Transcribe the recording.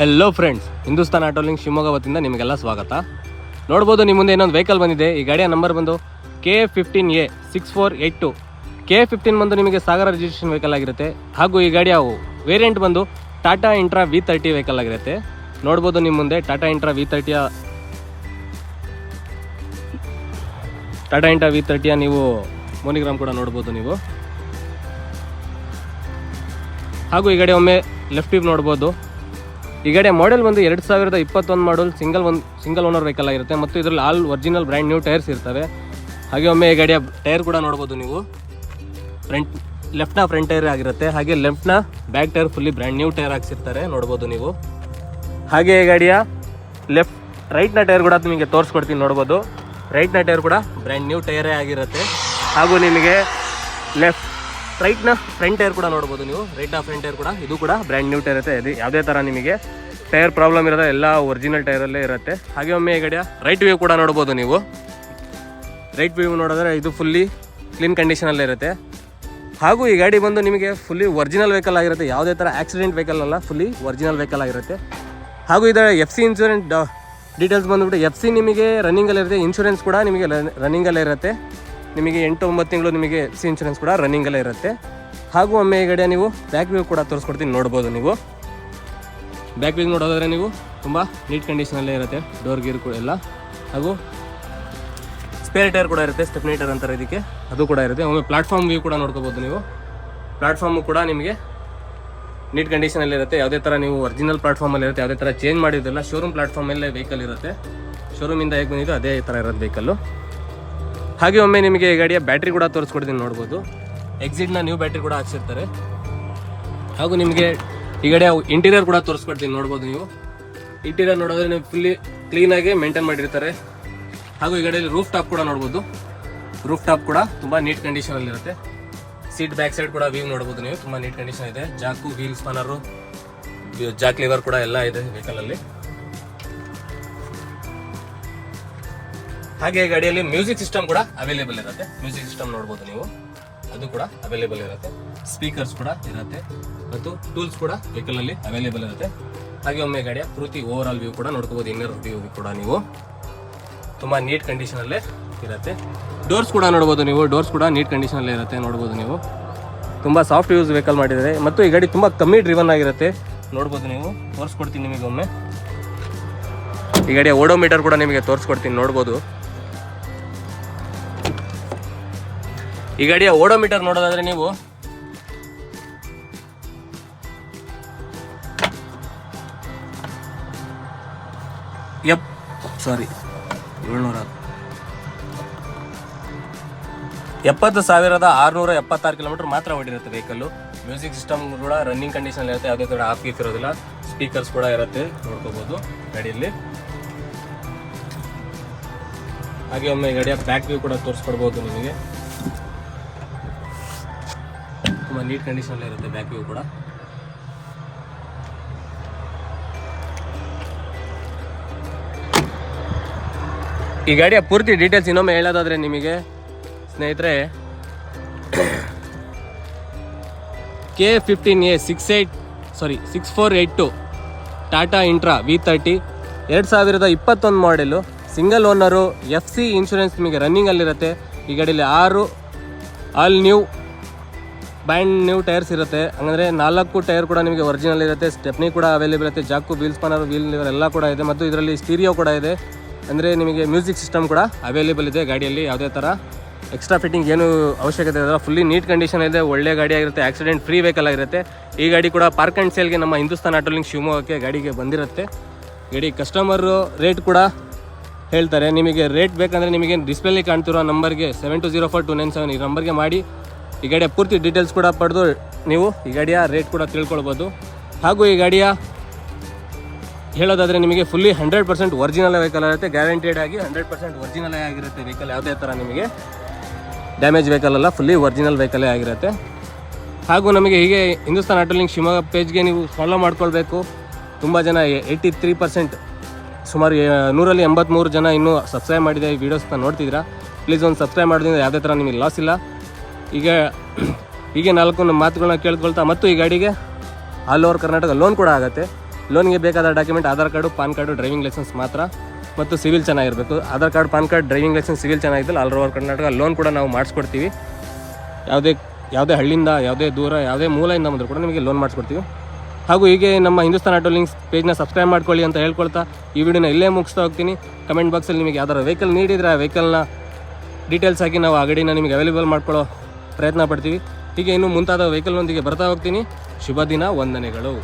Hello friends Hindustan auto links Shivamogga ವತಿಯಿಂದ ನಿಮಗೆಲ್ಲ ಸ್ವಾಗತ. ನೋಡ್ಬೋದು ನಿಮ್ಮ ಮುಂದೆ ಇನ್ನೊಂದು ವೆಹಿಕಲ್ ಬಂದಿದೆ. ಈ ಗಾಡಿಯ ನಂಬರ್ ಬಂದು K fifteen A six four eight two K fifteen ಬಂದು ನಿಮಗೆ ಸಾಗರ ರಿಜಿಸ್ಟ್ರೇಷನ್ ವೆಹಿಕಲ್ ಆಗಿರುತ್ತೆ. ಹಾಗೂ ಈ ಗಾಡಿಯ ವೇರಿಯಂಟ್ ಬಂದು Tata Intra V thirty vehicle ಆಗಿರುತ್ತೆ. ನೋಡ್ಬೋದು ನಿಮ್ಮ ಮುಂದೆ ಟಾಟಾ ಇಂಟ್ರಾ ವಿ ತರ್ಟಿಯ ಟಾಟಾ ಇಂಟ್ರಾ ವಿ ತರ್ಟಿಯ ನೀವು ಮೋನಿಗ್ರಾಮ್ ಕೂಡ ನೋಡ್ಬೋದು ನೀವು. ಹಾಗೂ ಈ ಗಾಡಿ ಒಮ್ಮೆ ಲೆಫ್ಟ್ ನೋಡ್ಬೋದು. ಈ ಗಾಡಿಯ ಮಾಡೆಲ್ ಬಂದು ಎರಡು ಸಾವಿರದ ಇಪ್ಪತ್ತೊಂದು ಮಾಡಲ್ ಸಿಂಗಲ್ ಒಂದು ಸಿಂಗಲ್ ಓನರ್ ವೆಹಿಕಲ್ ಆಗಿರುತ್ತೆ. ಮತ್ತು ಇದರಲ್ಲಿ all original brand new tyres ಇರ್ತವೆ. ಹಾಗೆ ಒಮ್ಮೆ ಈ ಗಾಡಿಯ ಟೈರ್ ಕೂಡ ನೋಡ್ಬೋದು ನೀವು. ಫ್ರಂಟ್ ಲೆಫ್ಟ್ನ ಫ್ರಂಟ್ ಟೈರ್ ಆಗಿರುತ್ತೆ. ಹಾಗೆ ಲೆಫ್ಟ್ನ back tyre fully brand new tyre ಹಾಕ್ಸಿರ್ತಾರೆ. ನೋಡ್ಬೋದು ನೀವು. ಹಾಗೆ ಈ ಗಾಡಿಯ ಲೆಫ್ಟ್ ರೈಟ್ನ ಟೈರ್ ಕೂಡ ನಿಮಗೆ ತೋರಿಸ್ಕೊಡ್ತೀನಿ ನೋಡ್ಬೋದು. ರೈಟ್ನ ಟೈರ್ ಕೂಡ ಬ್ರ್ಯಾಂಡ್ ನ್ಯೂ ಟೈರೇ ಆಗಿರುತ್ತೆ. ಹಾಗೂ ನಿಮಗೆ ಲೆಫ್ಟ್ ರೈಟ್ನ ಫ್ರಂಟ್ ಟೈರ್ ಕೂಡ ನೋಡ್ಬೋದು ನೀವು. ರೈಟ್ನ ಫ್ರಂಟ್ ಟೈರ್ ಕೂಡ, ಇದು ಕೂಡ ಬ್ರ್ಯಾಂಡ್ ನ್ಯೂ ಟೈರ್ ಇರುತ್ತೆ. ಇದು ಯಾವುದೇ ಥರ ನಿಮಗೆ ಟೈರ್ ಪ್ರಾಬ್ಲಮ್ ಇರೋದ ಎಲ್ಲ ಒರಿಜಿನಲ್ ಅಲ್ಲೇ ಇರುತ್ತೆ. ಹಾಗೆ ಒಮ್ಮೆ ಈ ಗಾಡಿಯ ರೈಟ್ ವ್ಯೂ ಕೂಡ ನೋಡ್ಬೋದು ನೀವು. ರೈಟ್ ವ್ಯೂ ನೋಡಿದ್ರೆ ಇದು ಫುಲ್ಲಿ ಕ್ಲೀನ್ ಕಂಡೀಷನಲ್ಲೇ ಇರುತ್ತೆ. ಹಾಗೂ ಈ ಗಾಡಿ ಬಂದು ನಿಮಗೆ ಫುಲ್ಲಿ ಒರಿಜಿನಲ್ ವೆಹಿಕಲ್ ಆಗಿರುತ್ತೆ. ಯಾವುದೇ ಥರ ಆಕ್ಸಿಡೆಂಟ್ ವೆಹಿಕಲ್ ಅಲ್ಲ ಫುಲ್ಲಿ ಒರಿಜಿನಲ್ ವೆಹಿಕಲ್ ಆಗಿರುತ್ತೆ. ಹಾಗೂ ಇದರ ಎಫ್ ಸಿ ಇನ್ಶೂರೆನ್ಸ್ ಡೀಟೇಲ್ಸ್ ಬಂದುಬಿಟ್ಟು ಎಫ್ ಸಿ ನಿಮಗೆ ರನ್ನಿಂಗಲ್ಲಿರುತ್ತೆ ಇನ್ಶೂರೆನ್ಸ್ ಕೂಡ ನಿಮಗೆ ರನ್ನಿಂಗಲ್ಲೇ ಇರುತ್ತೆ. ನಿಮಗೆ ಎಂಟು ಒಂಬತ್ತು ತಿಂಗಳು ನಿಮಗೆ ಸಿ ಇನ್ಶೂರೆನ್ಸ್ ಕೂಡ ರನ್ನಿಂಗಲ್ಲೇ ಇರುತ್ತೆ. ಹಾಗೂ ಒಮ್ಮೆ ಈ ನೀವು ಬ್ಯಾಕ್ ವ್ಯೂ ಕೂಡ ತೋರಿಸ್ಕೊಡ್ತೀನಿ, ನೋಡ್ಬೋದು ನೀವು. ಬ್ಯಾಕ್ ವ್ಯೂ ನೋಡೋದಾದ್ರೆ ನೀವು ತುಂಬ ನೀಟ್ ಕಂಡೀಷನಲ್ಲೇ ಇರುತ್ತೆ ಡೋರ್ ಗೀರ್ ಕೂಡ ಎಲ್ಲ. ಹಾಗೂ ಸ್ಪೇರ್ ಟೈರ್ ಕೂಡ ಇರುತ್ತೆ ಸ್ಟೆಪ್ನಿ ಟೈರ್ ಅಂತಾರೆ ಇದಕ್ಕೆ. ಅದು ಕೂಡ ಇರುತ್ತೆ. ಒಮ್ಮೆ ಪ್ಲಾಟ್ಫಾರ್ಮ್ ವ್ಯೂ ಕೂಡ ನೋಡ್ಕೋಬೋದು ನೀವು. ಪ್ಲಾಟ್ಫಾರ್ಮು ಕೂಡ ನಿಮಗೆ ನೀಟ್ ಕಂಡೀಷನಲ್ಲಿ ಇರುತ್ತೆ. ಯಾವುದೇ ಥರ ನೀವು ಒರಿಜಿನಲ್ ಪ್ಲಾಟ್ಫಾರ್ಮಲ್ಲಿ ಇರುತ್ತೆ, ಯಾವುದೇ ಥರ ಚೇಂಜ್ ಮಾಡಿದ್ದಿಲ್ಲ ಶೋರೂಮ್ ಪ್ಲಾಟ್ಫಾರ್ಮಲ್ಲೇ ವೆಹಿಕಲ್ ಇರುತ್ತೆ. ಶೋರೂಮಿಂದ ಹೇಗೆ ಬಂದಿದ್ದು ಅದೇ ಥರ ಇರೋದು ವೆಹಿಕಲ್ಲು ಹಾಗೆ ಒಮ್ಮೆ ನಿಮಗೆ ಈ ಗಾಡಿಯ ಬ್ಯಾಟ್ರಿ ಕೂಡ ತೋರಿಸ್ಕೊಡ್ತೀನಿ, ನೋಡ್ಬೋದು. ಎಕ್ಸಿಟ್ನ ನ್ಯೂ ಬ್ಯಾಟ್ರಿ ಕೂಡ ಹಾಕ್ಸಿರ್ತಾರೆ. ಹಾಗೂ ನಿಮಗೆ ಈ ಗಾಡಿಯ ಇಂಟೀರಿಯರ್ ಕೂಡ ತೋರಿಸ್ಕೊಡ್ತೀನಿ, ನೋಡ್ಬೋದು ನೀವು. ಇಂಟೀರಿಯರ್ ನೋಡಿದ್ರೆ ನೀವು ಫುಲ್ಲಿ ಕ್ಲೀನಾಗಿ ಮೇಂಟೈನ್ ಮಾಡಿರ್ತಾರೆ. ಹಾಗೂ ಈ ಗಾಡಿಯಲ್ಲಿ ರೂಫ್ ಟಾಪ್ ಕೂಡ ನೋಡ್ಬೋದು. ರೂಫ್ ಟಾಪ್ ಕೂಡ ತುಂಬ ನೀಟ್ ಕಂಡೀಷನಲ್ಲಿರುತ್ತೆ ಸೀಟ್ ಬ್ಯಾಕ್ ಸೈಡ್ ಕೂಡ ವ್ಯೂ ನೋಡ್ಬೋದು ನೀವು. ತುಂಬ ನೀಟ್ ಕಂಡೀಷನ್ ಇದೆ. Jack wheel spanner jack lever ಕೂಡ ಎಲ್ಲ ಇದೆ ವೆಹಿಕಲ್ ಹಾಗೆ ಗಾಡಿಯಲ್ಲಿ ಮ್ಯೂಸಿಕ್ ಸಿಸ್ಟಮ್ ಕೂಡ ಅವೈಲೇಬಲ್ ಇರುತ್ತೆ. ಮ್ಯೂಸಿಕ್ ಸಿಸ್ಟಮ್ ನೋಡ್ಬೋದು ನೀವು. ಅದು ಕೂಡ ಅವೈಲೇಬಲ್ ಇರುತ್ತೆ. ಸ್ಪೀಕರ್ಸ್ ಕೂಡ ಇರುತ್ತೆ. ಮತ್ತು ಟೂಲ್ಸ್ ಕೂಡ ವೆಹಿಕಲ್ ಅಲ್ಲಿ ಅವೈಲೇಬಲ್ ಇರುತ್ತೆ. ಹಾಗೆ ಒಮ್ಮೆ ಗಾಡಿಯ ಪೂರ್ತಿ ಓವರ್ ಆಲ್ ವ್ಯೂ ಕೂಡ ನೋಡ್ಕೋಬಹುದು ಇನ್ನರ್ ವ್ಯೂ ಕೂಡ ನೀವು. ತುಂಬಾ ನೀಟ್ ಕಂಡೀಷನ್ ಅಲ್ಲೇ ಇರುತ್ತೆ. ಡೋರ್ಸ್ ಕೂಡ ನೋಡ್ಬೋದು ನೀವು. ಡೋರ್ಸ್ ಕೂಡ ನೀಟ್ ಕಂಡೀಷನ್ ಅಲ್ಲೇ ಇರುತ್ತೆ ನೋಡ್ಬೋದು ನೀವು. ತುಂಬಾ ಸಾಫ್ಟ್ ಯೂಸ್ ವೆಹಿಕಲ್ ಮಾಡಿದ್ದಾರೆ. ಮತ್ತು ಈ ಗಾಡಿ ತುಂಬಾ ಕಮ್ಮಿ ಡ್ರಿವನ್ ಆಗಿರುತ್ತೆ. ನೋಡ್ಬೋದು ನೀವು. ತೋರಿಸ್ಕೊಡ್ತೀನಿ ನಿಮಗೆ ಒಮ್ಮೆ. ಈ ಗಾಡಿಯ ಓಡೋಮೀಟರ್ ಕೂಡ ನಿಮಗೆ ತೋರಿಸ್ಕೊಡ್ತೀನಿ. ನೋಡ್ಬೋದು. ಈ ಗಾಡಿಯ ಓಡೋಮೀಟರ್ ನೋಡೋದಾದ್ರೆ ನೀವು ಎಪ್ ಸಾರಿ ಏಳ್ನೂರ ಎಪ್ಪತ್ತು ಸಾವಿರದ ಆರುನೂರ ಎಪ್ಪತ್ತಾರು ಕಿಲೋಮೀಟರ್ ಮಾತ್ರ ಓಡಿರುತ್ತೆ ವೆಹಿಕಲ್ಲು ಮ್ಯೂಸಿಕ್ ಸಿಸ್ಟಮ್ ಕೂಡ ರನ್ನಿಂಗ್ ಕಂಡೀಷನ್ ಇರುತ್ತೆ ಯಾವುದೇ ಥರ ಆಫ್ ಗೀಫ್ ಇರೋದಿಲ್ಲ. ಸ್ಪೀಕರ್ಸ್ ಕೂಡ ಇರುತ್ತೆ ನೋಡ್ಕೋಬೋದು ಗಾಡಿಯಲ್ಲಿ. ಹಾಗೆ ಒಮ್ಮೆ ಗಾಡಿಯ ಬ್ಯಾಕ್ ವ್ಯೂ ಕೂಡ ತೋರಿಸ್ಕೊಡ್ಬೋದು ನಿಮಗೆ. ತುಂಬ ನೀಟ್ ಕಂಡೀಷನ್ ಇರುತ್ತೆ ಬ್ಯಾಕ್ ವ್ಯೂ ಕೂಡ. ಈ ಗಾಡಿಯ ಪೂರ್ತಿ ಡೀಟೇಲ್ಸ್ ಇನ್ನೊಮ್ಮೆ ಹೇಳೋದಾದ್ರೆ ನಿಮಗೆ, ಸ್ನೇಹಿತರೆ K fifteen A six eight sorry six four eight two Tata Intra V thirty ಎರಡು ಸಾವಿರದ ಇಪ್ಪತ್ತೊಂದು model single owner F C insurance ನಿಮಗೆ ರನ್ನಿಂಗಲ್ಲಿರುತ್ತೆ ಈ ಗಾಡಿಯಲ್ಲಿ ಆರು all new brand new tyres ಇರುತ್ತೆ. ಹಂಗಂದ್ರೆ ನಾಲ್ಕು ಟೈರ್ ಕೂಡ ನಿಮಗೆ ಒರಿಜಿನಲ್ ಇರುತ್ತೆ. ಸ್ಟೆಪ್ನಿ ಕೂಡ ಅವೈಲೇಬಲ್ ಇರುತ್ತೆ. Jack wheel spanner wheel lever ಎಲ್ಲ ಕೂಡ ಇದೆ. ಮತ್ತು ಇದರಲ್ಲಿ ಸ್ಟೀರಿಯೋ ಕೂಡ ಇದೆ. ಅಂದರೆ ನಿಮಗೆ ಮ್ಯೂಸಿಕ್ ಸಿಸ್ಟಮ್ ಕೂಡ ಅವೈಲೇಬಲ್ ಇದೆ ಗಾಡಿಯಲ್ಲಿ. ಯಾವುದೇ ಥರ ಎಕ್ಸ್ಟ್ರಾ ಫಿಟ್ಟಿಂಗ್ ಏನು ಅವಶ್ಯಕತೆ ಇರೋಲ್ಲ ಫುಲ್ಲಿ ನೀಟ್ ಕಂಡೀಷನ್ ಇದೆ. ಒಳ್ಳೆ ಗಾಡಿ ಆಗಿರುತ್ತೆ. ಆಕ್ಸಿಡೆಂಟ್ ಫ್ರೀ ವೆಹಿಕಲ್ ಆಗಿರುತ್ತೆ. ಈ ಗಾಡಿ ಕೂಡ ಪಾರ್ಕ್ ಆ್ಯಂಡ್ ಸೇಲ್ಗೆ ನಮ್ಮ ಹಿಂದೂಸ್ತಾನ್ ಆಟೋಲಿಂಗ್ ಶಿವಮೊಗ್ಗಕ್ಕೆ ಗಾಡಿಗೆ ಬಂದಿರುತ್ತೆ. ಗಾಡಿ ಕಸ್ಟಮರು ರೇಟ್ ಕೂಡ ಹೇಳ್ತಾರೆ. ನಿಮಗೆ ರೇಟ್ ಬೇಕಂದರೆ ನಿಮಗೆ ಡಿಸ್ಪ್ಲೇಲಿ ಕಾಣ್ತಿರೋ ನಂಬರ್ಗೆ seven two zero four two nine seven ಈ ನಂಬರ್ಗೆ ಮಾಡಿ. ಈ ಗಾಡಿಯ ಪೂರ್ತಿ ಡೀಟೇಲ್ಸ್ ಕೂಡ ಪಡೆದು ನೀವು ಈ ಗಾಡಿಯ ರೇಟ್ ಕೂಡ ತಿಳ್ಕೊಳ್ಬೋದು. ಹಾಗೂ ಈ ಗಾಡಿಯ ಹೇಳೋದಾದರೆ ನಿಮಗೆ fully hundred percent original vehicle ಆಗುತ್ತೆ. ಗ್ಯಾರಂಟೆಡ್ ಆಗಿ ಹಂಡ್ರೆಡ್ ಪರ್ಸೆಂಟ್ ಒರಿಜಿನಲ್ ಆಗಿರುತ್ತೆ ವೆಹಿಕಲ್ ಯಾವುದೇ ಥರ ನಿಮಗೆ ಡ್ಯಾಮೇಜ್ ವೆಹಿಕಲ್ ಅಲ್ಲ ಫುಲ್ಲಿ ಒರಿಜಿನಲ್ ವೆಹಿಕಲೇ ಆಗಿರುತ್ತೆ. ಹಾಗೂ ನಮಗೆ ಹೀಗೆ ಹಿಂದೂಸ್ತಾನ್ ಆಟೋಲಿಂಗ್ ಶಿವಮೊಗ್ಗ ಪೇಜ್ಗೆ ನೀವು ಫಾಲೋ ಮಾಡ್ಕೊಳ್ಬೇಕು. ತುಂಬ ಜನ ಏಯ್ಟಿ ತ್ರೀ ಪರ್ಸೆಂಟ್ ಸುಮಾರು ನೂರಲ್ಲಿ ಎಂಬತ್ತ್ಮೂರು ಜನ ಇನ್ನೂ ಸಬ್ಸ್ಕ್ರೈಬ್ ಮಾಡಿದೆ ಈ ವೀಡಿಯೋಸ್ನ ನೋಡ್ತಿದ್ದೀರಾ? ಪ್ಲೀಸ್ ಒಂದು ಸಬ್ಸ್ಕ್ರೈಬ್ ಮಾಡೋದ್ರಿಂದ ಯಾವುದೇ ಥರ ನಿಮಗೆ ಲಾಸ್ ಇಲ್ಲ. ಈಗ ಹೀಗೆ ನಾಲ್ಕು ಮಾತುಗಳನ್ನ ಕೇಳ್ಕೊಳ್ತಾ ಮತ್ತು ಈ ಗಾಡಿಗೆ ಆಲ್ ಓವರ್ ಕರ್ನಾಟಕ ಲೋನ್ ಕೂಡ ಆಗುತ್ತೆ. ಲೋನ್ಗೆ ಬೇಕಾದ document Aadhaar card, PAN card driving licence ಮಾತ್ರ. ಮತ್ತು ಸಿವಿಲ್ ಚೆನ್ನಾಗಿರಬೇಕು. Aadhaar card, PAN card driving licence CIBIL ಚೆನ್ನಾಗಿದ್ದಲ್ಲಿ all over Karnataka loan ಕೂಡ ನಾವು ಮಾಡಿಸ್ಕೊಡ್ತೀವಿ. ಯಾವುದೇ ಯಾವುದೇ ಹಳ್ಳಿಯಿಂದ, ಯಾವುದೇ ದೂರ, ಯಾವುದೇ ಮೂಲೆಯಿಂದ ಬಂದರೂ ಕೂಡ ನಿಮಗೆ ಲೋನ್ ಮಾಡಿಸ್ಕೊಡ್ತೀವಿ. ಹಾಗೂ ಹೀಗೆ ನಮ್ಮ ಹಿಂದೂಸ್ತಾನ್ ಆಟೋ ಲಿಂಕ್ಸ್ ಪೇಜ್ನ ಸಬ್ಸ್ಕ್ರೈಬ್ ಮಾಡ್ಕೊಳ್ಳಿ ಅಂತ ಹೇಳ್ಕೊಳ್ತಾ ಈ ವಿಡಿಯೋನ ಇಲ್ಲೇ ಮುಗಿಸ್ತಾ ಹೋಗ್ತೀನಿ. ಕಮೆಂಟ್ ಬಾಕ್ಸಲ್ಲಿ ನಿಮಗೆ ಯಾವ್ದಾರು ವೆಹಿಕಲ್ ನೀಡಿದರೆ ಆ ವೆಹಿಕಲ್ನ ಡೀಟೇಲ್ಸ್ ಆಗಿ ನಾವು ಆ ಗಾಡಿನ ನಿಮಗೆ ಅವೈಲೇಬಲ್ ಮಾಡ್ಕೊಳ್ಳೋ ಪ್ರಯತ್ನ ಪಡ್ತೀವಿ. ಹೀಗೆ ಇನ್ನು ಮುಂತಾದ ವೆಹಿಕಲ್ನೊಂದಿಗೆ ಬರ್ತಾ ಹೋಗ್ತೀನಿ. ಶುಭ ದಿನ ವಂದನೆಗಳು.